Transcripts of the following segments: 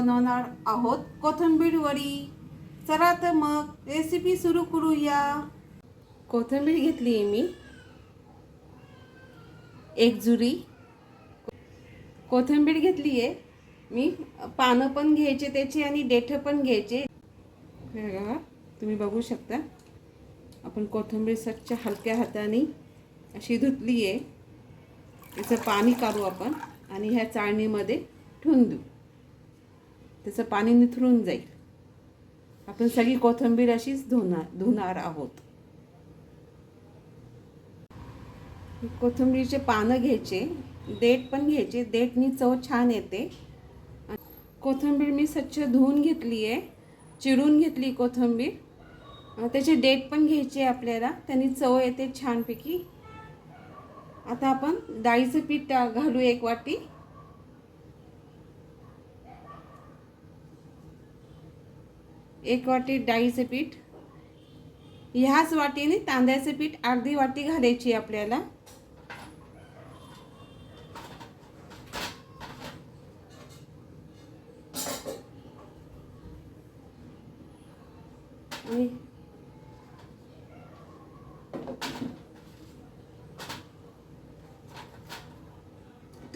बनवणार आहोत. कोथिंबीर वडी. चला तर मग रेसिपी सुरू करूया. कोथिंबीर घेतली आहे मी. एक जुरी कोथिंबीर घेतली आहे. मी पानं पण घ्यायचे त्याची आणि देठं पण घ्यायचे. तुम्ही बघू शकता. आपण कोथिंबीर स्वच्छ हलक्या हाताने अशी धुतली आहे. त्याचं पाणी काढू आपण आणि ह्या चाळणीमध्ये ठेवून देऊ. त्याचं पाणी निथरून जाईल. आपण सगळी कोथिंबीर अशीच धुणार धुणार आहोत. कोथिंबीरचे पानं घ्यायचे देठ पण घ्यायचे देठनी चव छान येते. कोथिंबीर मी स्वच्छ धुवून घेतली आहे चिरून घेतली कोथिंबीर. त्याचे देठ पण घ्यायचे आपल्याला त्यांनी चव येते छानपैकी. आता आपण डाळीचं पीठ घालू एक वाटी. एक वाटी डाळीचं पीठ ह्याच वाटीने तांदळाचे पीठ अर्धी वाटी घालायची आपल्याला. आणि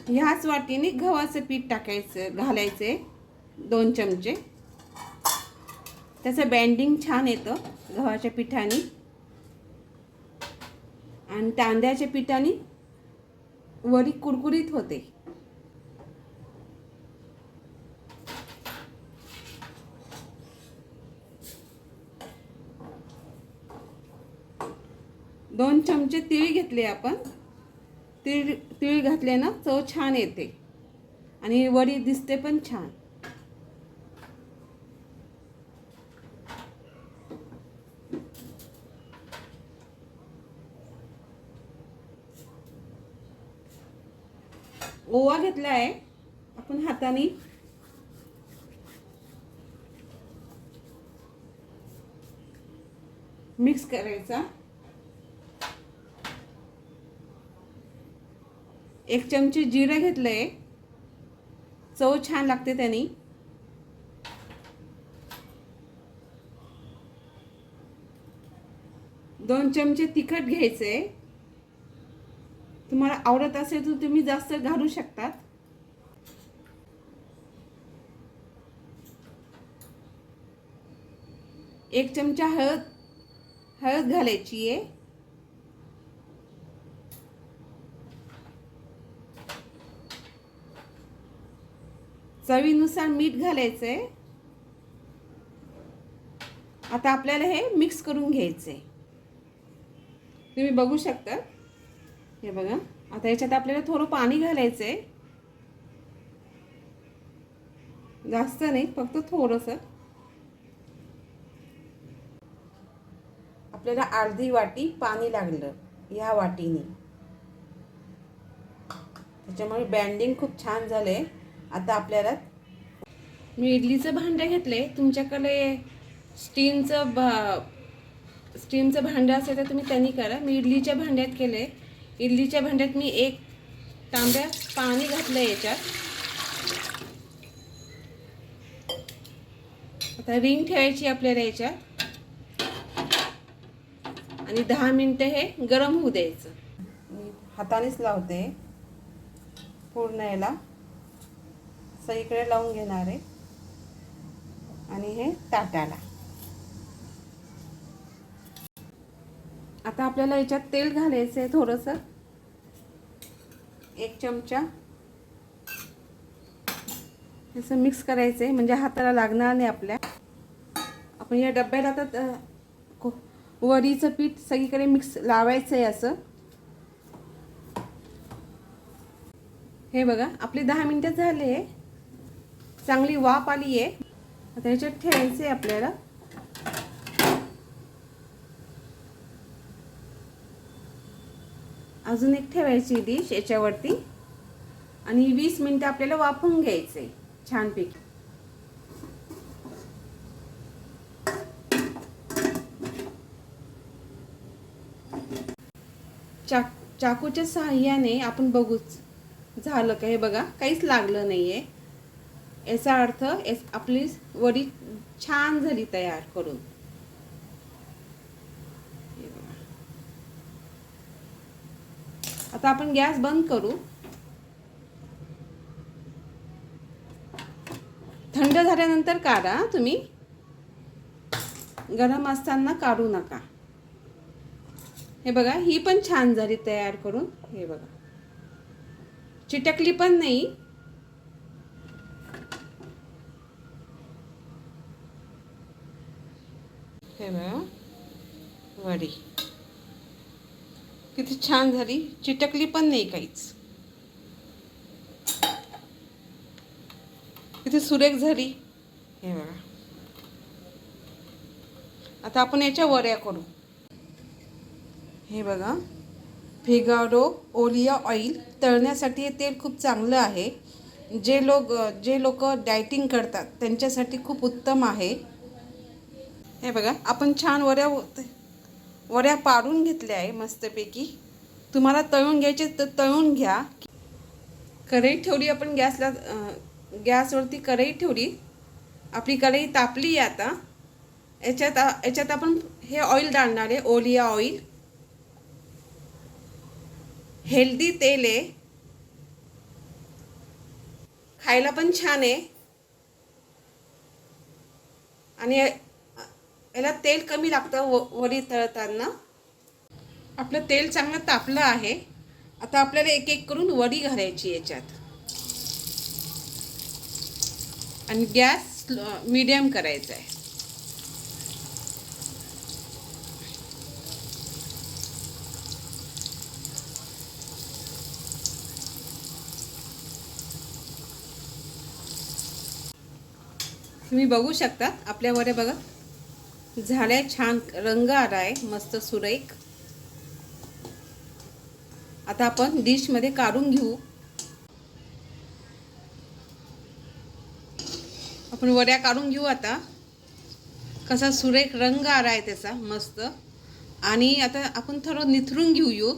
ह्याच वाटीने गव्हाचं पीठ टाकायचं घालायचे दोन चमचे. त्याचं बँडिंग छान येतं गव्हाच्या पिठाने. आणि तांदळाच्या पिठाने वडी कुरकुरीत होते. दोन चमचे तिळ घेतले आपण. तीळ तीळ घातल्यानं चव छान येते. आणि वडी दिसते पण छान. ओवा घेतला आहे आपण हाताने मिक्स करायचा. एक चमचे जिरं घेतलं आहे चव छान लागते त्यांनी. दोन चमचे तिखट घ्यायचे तुम्हाला आवडत असेल तर तुम्ही जास्त घालू शकतात एक चमचा हळद हळद घालायची आहे. चवीनुसार मीठ घालायचं आहे. आता आपल्याला हे मिक्स करून घ्यायचं आहे. तुम्ही बघू शकता. हे बघा. आता याच्यात आपल्याला थोडं पाणी घालायचं आहे जास्त नाही फक्त थोडंसं. आपल्याला अर्धी वाटी पाणी लागलं या वाटीने. त्याच्यामुळे बँडिंग खूप छान झाले आता आपल्याला मी इडलीचं भांडं घेतले तुमच्याकडे स्टीमचं भा स्टीमचं भांडं असेल तर तुम्ही त्यांनी करा. मी इडलीच्या भांड्यात केले इडलीच्या भांड्यात मी एक तांब्या पाणी घातलं आहे याच्यात. आता रिंग ठेवायची आपल्याला याच्यात. आणि दहा मिनटं हे गरम होऊ द्यायचं. मी हातानेच लावते. पूर्ण याला. सगळीकडे लावून घेणार आहे. आणि हे ताटाला. आता आपल्याला याच्यात तेल घालायचं आहे थोडंसं. एक चमचा. असं मिक्स करायचं आहे म्हणजे हाताला लागणार नाही आपल्या. आपण या डब्याला आता वरीचं पीठ सगळीकडे मिक्स लावायचं आहे असं. हे बघा आपले दहा मिनटं झाले. चांगली वाफ आली आहे आता याच्यात ठेवायचं आहे आपल्याला. अजून एक ठेवायची डिश याच्यावरती. आणि वीस मिनटं आपल्याला वाफवून घ्यायचं आहे छानपैकी. चाक चाकूच्या सहाय्याने आपण बघूच झालं का हे बघा काहीच लागलं नाही आहे याचा अर्थ आपली वडी छान झाली तयार करून हे बघा. आता आपण गॅस बंद करू. थंड झाल्यानंतर काढा तुम्ही. गरम असताना काढू नका. हे बघा ही पण छान झाली तयार करून हे बघा. चिटकली पण नाही. हे बघा वडी. किती छान झाली. चिटकली पण नाही काहीच. किती सुरेख झाली. हे बघा. आता आपण याच्या वऱ्या करू. हे बघा. फिगारो ओलिया ऑइल तळण्यासाठी हे तेल खूप चांगलं आहे. जे लोक जे लोक डायटिंग करतात त्यांच्यासाठी खूप उत्तम आहे. हे बघा. आपण छान वऱ्या वड्या पाडून घेतल्या आहे मस्तपैकी. तुम्हाला तळून घ्यायचे तर तळून घ्या. कढई ठेवली आपण गॅसला गॅसवरती कढई ठेवली. आपली कढई तापली आहे आता. याच्यात याच्यात आपण हे ऑइल डालणार आहे ओलिया ऑइल हेल्दी तेल आहे. खायला पण छान आहे. आणि याला तेल कमी लागतं व वडी तळताना. आपलं तेल चांगलं तापलं आहे. आता आपल्याला एक एक करून वडी घालायची याच्यात. आणि गॅस मीडियम करायचा आहे. तुम्ही बघू शकता आपल्या वड्या बघा. झाड्या छान रंग आला आहे मस्त सुरेख. आता आपण डिशमध्ये काढून घेऊ. आपण वड्या काढून घेऊ आता. कसा सुरेख रंग आला आहे त्याचा मस्त. आणि आता आपण थोडं निथरून घेऊ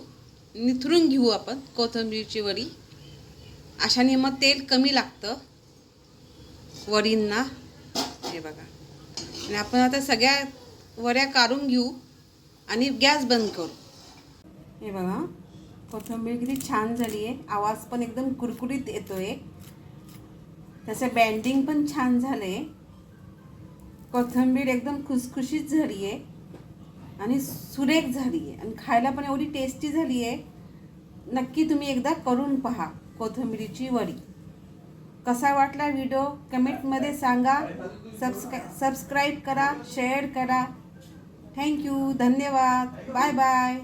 निथरून घेऊ आपण कोथिंबीरची वडी. अशाने मग तेल कमी लागतं. वडींना. हे बघा. आणि आपण आता सगळ्या वड्या काढून घेऊ आणि गॅस बंद करू. हे बघा कोथिंबीर किती छान झाली आहे. आवाज पण एकदम कुरकुरीत येतो आहे त्याचं बँडिंग पण छान झालं आहे कोथिंबीर एकदम खुसखुशीत झाली आहे आणि सुरेख झाली आहे. आणि खायला पण एवढी टेस्टी झाली आहे. नक्की तुम्ही एकदा करून पहा कोथिंबीरीची वडी. कसा वाटला व्हिडिओ कमेंटमध्ये सांगा. सबस्क्राय सबस्क्राईब करा शेअर करा. थँक्यू धन्यवाद. Bye bye